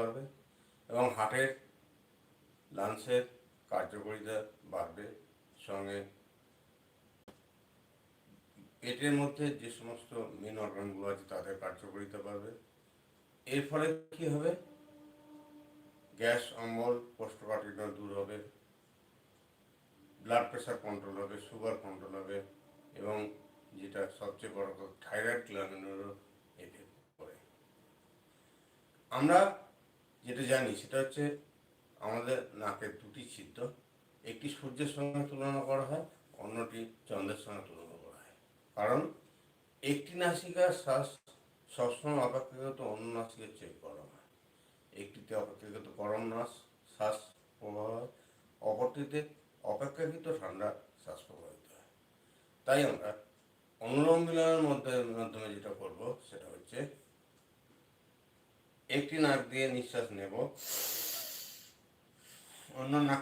পারবে এবং হার্টের লাংসের কার্যকারিতা বাড়বে সঙ্গে পেটের মধ্যে যে সমস্ত মেন অর্গানগুলো আছে তাদের কার্যকারিতা বাড়বে। এর ফলে কি হবে? গ্যাস, অম্বল, কোষ্ঠকাঠিন্য দূর হবে ব্লাড প্রেশার কন্ট্রোল হবে সুগার কন্ট্রোল হবে এবং যেটা সবচেয়ে বড় থাইরয়েড গ্ল্যান্ডেরও এফেক্ট করে আমরা যেটা জানি, সেটা হচ্ছে আমাদের নাকের দুটি ছিদ্র। একটি সূর্যের সঙ্গে তুলনা করা হয়, অন্যটি চন্দ্রের সঙ্গে তুলনা করা হয়। কারণ একটি নাসিকার শ্বাস সবসময় অপেক্ষাকৃত অন্য নাসিকের চেয়ে গরম হয়। একটিতে অপেক্ষাকৃত গরম নাস, শ্বাস প্রবাহ হয়, অপরটিতে অপেক্ষাকৃত ঠান্ডা শ্বাস প্রবাহিত হয়। তাই আমরা অনুলোম বিলোমের মধ্যে মাধ্যমে যেটা করব, সেটা হচ্ছে একটি নাক দিয়ে নিঃশ্বাস নেব। অন্য নাক